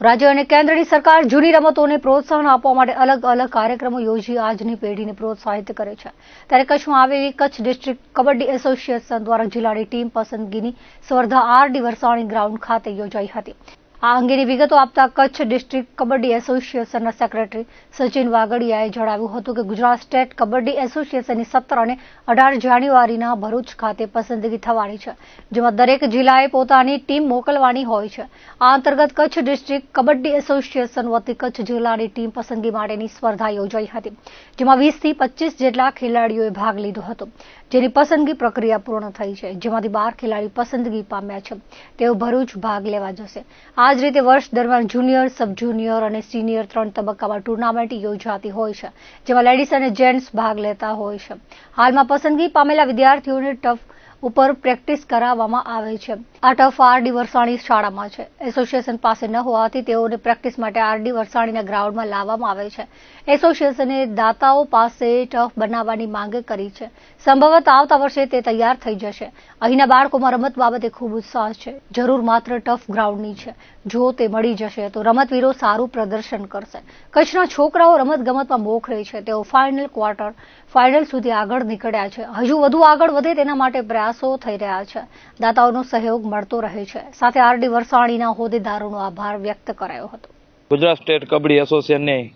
રાજ્ય અને કેન્દ્રની સરકાર જૂની રમતોને પ્રોત્સાહન આપવા માટે અલગ અલગ કાર્યક્રમો યોજી આજની પેઢીને પ્રોત્સાહિત કરે છે. ત્યારે કચ્છમાં આવેલી કચ્છ ડિસ્ટ્રિક્ટ કબડ્ડી એસોસિએશન દ્વારા જિલ્લાની ટીમ પસંદગીની સ્પર્ધા આર ડી વરસાણી ગ્રાઉન્ડ ખાતે યોજાઈ હતી. આ અંગેની વિગતો આપતા કચ્છ ડિસ્ટ્રિક્ટ કબડ્ડી એસોસિએશનના સેક્રેટરી સચિન વાગડિયાએ જણાવ્યું હતું કે ગુજરાત સ્ટેટ કબડ્ડી એસોસિએશનની સત્તર અને અઢાર જાન્યુઆરીના ભરૂચ ખાતે પસંદગી થવાની છે, જેમાં દરેક જિલ્લાએ પોતાની ટીમ મોકલવાની હોય છે. આ અંતર્ગત કચ્છ ડિસ્ટ્રિક્ટ કબડ્ડી એસોસિએશન વતી કચ્છ જિલ્લાની ટીમ પસંદગી માટેની સ્પર્ધા યોજાઈ હતી, જેમાં વીસથી પચીસ જેટલા ખેલાડીઓએ ભાગ લીધો હતો. જેની પસંદગી પ્રક્રિયા પૂર્ણ થઈ છે, જેમાંથી બાર ખેલાડી પસંદગી પામ્યા છે. તેઓ ભરૂચ ભાગ લેવા જશે. આ જ રીતે વર્ષ દરમિયાન જુનિયર, સબ જુનિયર અને સિનિયર ત્રણ તબક્કામાં ટુર્નામેન્ટ યોજાતી હોય છે, જેમાં લેડીઝ અને જેન્ટ્સ ભાગ લેતા હોય છે. હાલમાં પસંદગી પામેલા વિદ્યાર્થીઓને ટફ ઉપર પ્રેક્ટિસ કરાવવામાં આવે છે. આ ટફ આરડી વરસાણી શાળામાં છે. એસોસિએશન પાસે ન હોવાથી તેઓને પ્રેક્ટિસ માટે આરડી વરસાણીના ગ્રાઉન્ડમાં લાવવામાં આવે છે. એસોસિએશને દાતાઓ પાસે ટફ બનાવવાની માંગ કરી છે. સંભવત આવતા વર્ષે તે તૈયાર થઈ જશે. અહીંના બાળકોમાં રમત બાબતે ખૂબ ઉત્સાહ છે. જરૂર માત્ર ટફ ગ્રાઉન્ડની છે. જો તે મળી જશે તો રમતવીરો સારું પ્રદર્શન કરશે. કચ્છના છોકરાઓ રમત ગમતમાં મોખરે છે. તેઓ ફાઇનલ ક્વાર્ટર ફાઇનલ સુધી આગળ નીકળ્યા છે. હજુ વધુ આગળ વધે તેના માટે પ્રયાસો થઈ રહ્યા છે. દાતાઓનો સહયોગ મળતો રહે છે. સાથે આરડી વરસાણીના હોદ્દેદારોનો આભાર વ્યક્ત કરાયો હતો. ગુજરાત સ્ટેટ કબડ્ડી એસોસિએશનને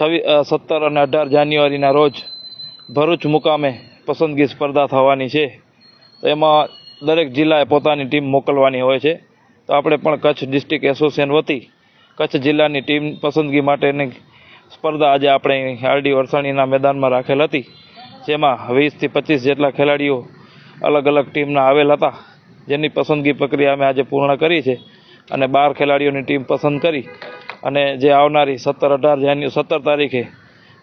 છવ્વીસ સત્તર અને અઢાર જાન્યુઆરીના રોજ ભરૂચ મુકામે પસંદગી સ્પર્ધા થવાની છે. એમાં દરેક જિલ્લાએ પોતાની ટીમ મોકલવાની હોય છે. તો આપણે પણ કચ્છ ડિસ્ટ્રિક્ટ એસોસિએશન વતી કચ્છ જિલ્લાની ટીમ પસંદગી માટેની સ્પર્ધા આજે આપણે આરડી વરસાણીના મેદાનમાં રાખેલ હતી, જેમાં વીસથી પચીસ જેટલા ખેલાડીઓ અલગ અલગ ટીમના આવેલ હતા. જેની પસંદગી પ્રક્રિયા અમે આજે પૂર્ણ કરી છે અને બાર ખેલાડીઓની ટીમ પસંદ કરી અને જે આવનારી સત્તર અઢાર જાન્યુ, સત્તર તારીખે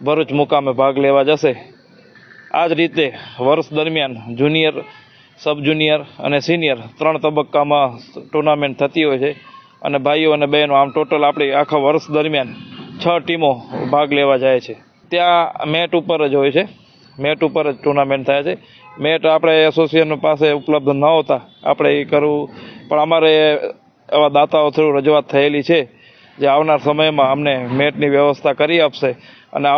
ભરૂચ મુકામે ભાગ લેવા જશે. આ જ રીતે વર્ષ દરમિયાન જુનિયર સબ જુનિયર અને સિનિયર ત્રણ તબક્કામાં ટુર્નામેન્ટ થતી હોય છે અને ભાઈઓ અને બહેનો આમ ટોટલ આપણી આખા વર્ષ દરમિયાન છ ટીમો ભાગ લેવા જાય છે. ત્યાં મેટ ઉપર જ હોય છે. મેટ ઉપર જ ટુર્નામેન્ટ થાય છે. મેટ આપણે એસોસિએશન પાસે ઉપલબ્ધ ન હોતા આપણે એ કરવું, પણ અમારે એવા દાતાઓ થ્રુ રજૂઆત થયેલી છે જે આવનાર સમયમાં અમને મેટની વ્યવસ્થા કરી આપશે. અને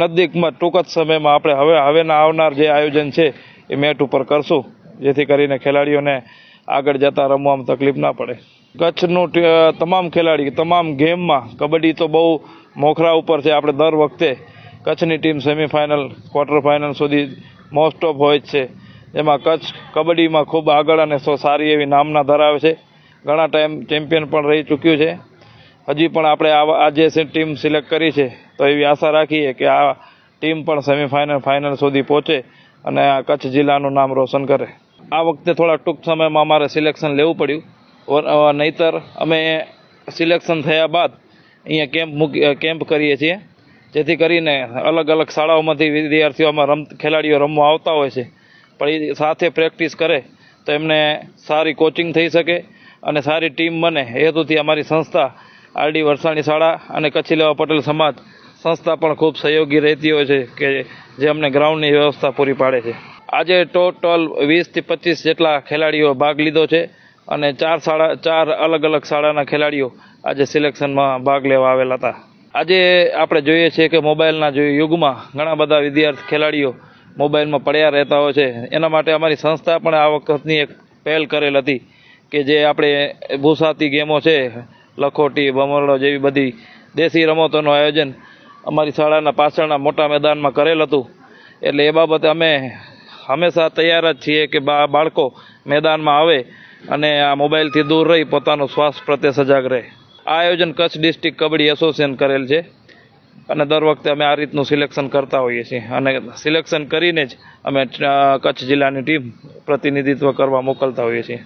નજીકમાં ટૂંક જ સમયમાં આપણે હવે, હવેના આવનાર જે આયોજન છે એ મેટ ઉપર કરશું, જેથી કરીને ખેલાડીઓને આગળ જતા રમવામાં તકલીફ ના પડે. કચ્છનું તમામ ખેલાડી, તમામ ગેમમાં કબડ્ડી તો બહુ મોખરા ઉપર છે. આપણે દર વખતે કચ્છની ટીમ સેમિફાઇનલ, ક્વાર્ટર ફાઇનલ સુધી મોસ્ટ ઓફ હોય જ છે. એમાં કચ્છ કબડ્ડીમાં ખૂબ આગળ અને સો સારી એવી નામના ધરાવે છે. ઘણા ટાઈમ ચેમ્પિયન પણ રહી ચૂક્યું છે. હજી પણ આપણે આ જે ટીમ સિલેક્ટ કરી છે, તો એવી આશા રાખીએ કે આ ટીમ પણ સેમિફાઇનલ, ફાઇનલ સુધી પહોંચે. અને કચ્છ જિલ્લાનું નામ રોશન કરે. આ વખતે થોડા ટૂંક સમયમાં અમારે સિલેક્શન લેવું પડ્યું. નહીંતર અમે સિલેક્શન થયા બાદ અહીંયા કેમ્પ મૂકી કેમ્પ કરીએ છીએ. જેથી કરીને અલગ અલગ શાળાઓમાંથી વિદ્યાર્થીઓમાં રમ, ખેલાડીઓ રમવા આવતા હોય છે. પણ એ સાથે પ્રેક્ટિસ કરે તો એમને સારી કોચિંગ થઈ શકે અને સારી ટીમ બને. હેતુથી અમારી સંસ્થા આરડી વરસાણી શાળા અને કચ્છી લેવા પટેલ સમાજ સંસ્થા પણ ખૂબ સહયોગી રહેતી હોય છે કે જે અમને ગ્રાઉન્ડની વ્યવસ્થા પૂરી પાડે છે. આજે ટોટલ વીસથી પચીસ જેટલા ખેલાડીઓ ભાગ લીધો છે અને ચાર શાળા, ચાર અલગ અલગ શાળાના ખેલાડીઓ આજે સિલેક્શનમાં ભાગ લેવા આવેલા હતા. આજે આપણે જોઈએ છીએ કે મોબાઈલના જે યુગમાં ઘણા બધા વિદ્યાર્થી ખેલાડીઓ મોબાઈલમાં પડ્યા રહેતા હોય છે. એના માટે અમારી સંસ્થા પણ આ વખતની એક પહેલ કરેલ હતી કે જે આપણે ભૂસાતી ગેમો છે, લખોટી, ભમરડો જેવી બધી દેશી રમતોનું આયોજન અમારી શાળાના પાછળના મોટા મેદાનમાં કરેલ હતું. એટલે એ બાબતે અમે હંમેશા તૈયાર જ છીએ કે બાળકો મેદાનમાં આવે અને આ મોબાઈલથી દૂર રહી, પોતાનું શ્વાસ પ્રત્યે સજાગ રહે. આ આયોજન કચ્છ ડિસ્ટ્રિક્ટ કબડ્ડી એસોસિએશન કરેલ છે. અને દર વખતે અમે આ રીતનું સિલેક્શન કરતા હોઈએ છીએ. અને સિલેક્શન કરીને જ અમે કચ્છ જિલ્લાની ટીમ પ્રતિનિધિત્વ કરવા મોકલતા હોઈએ છીએ.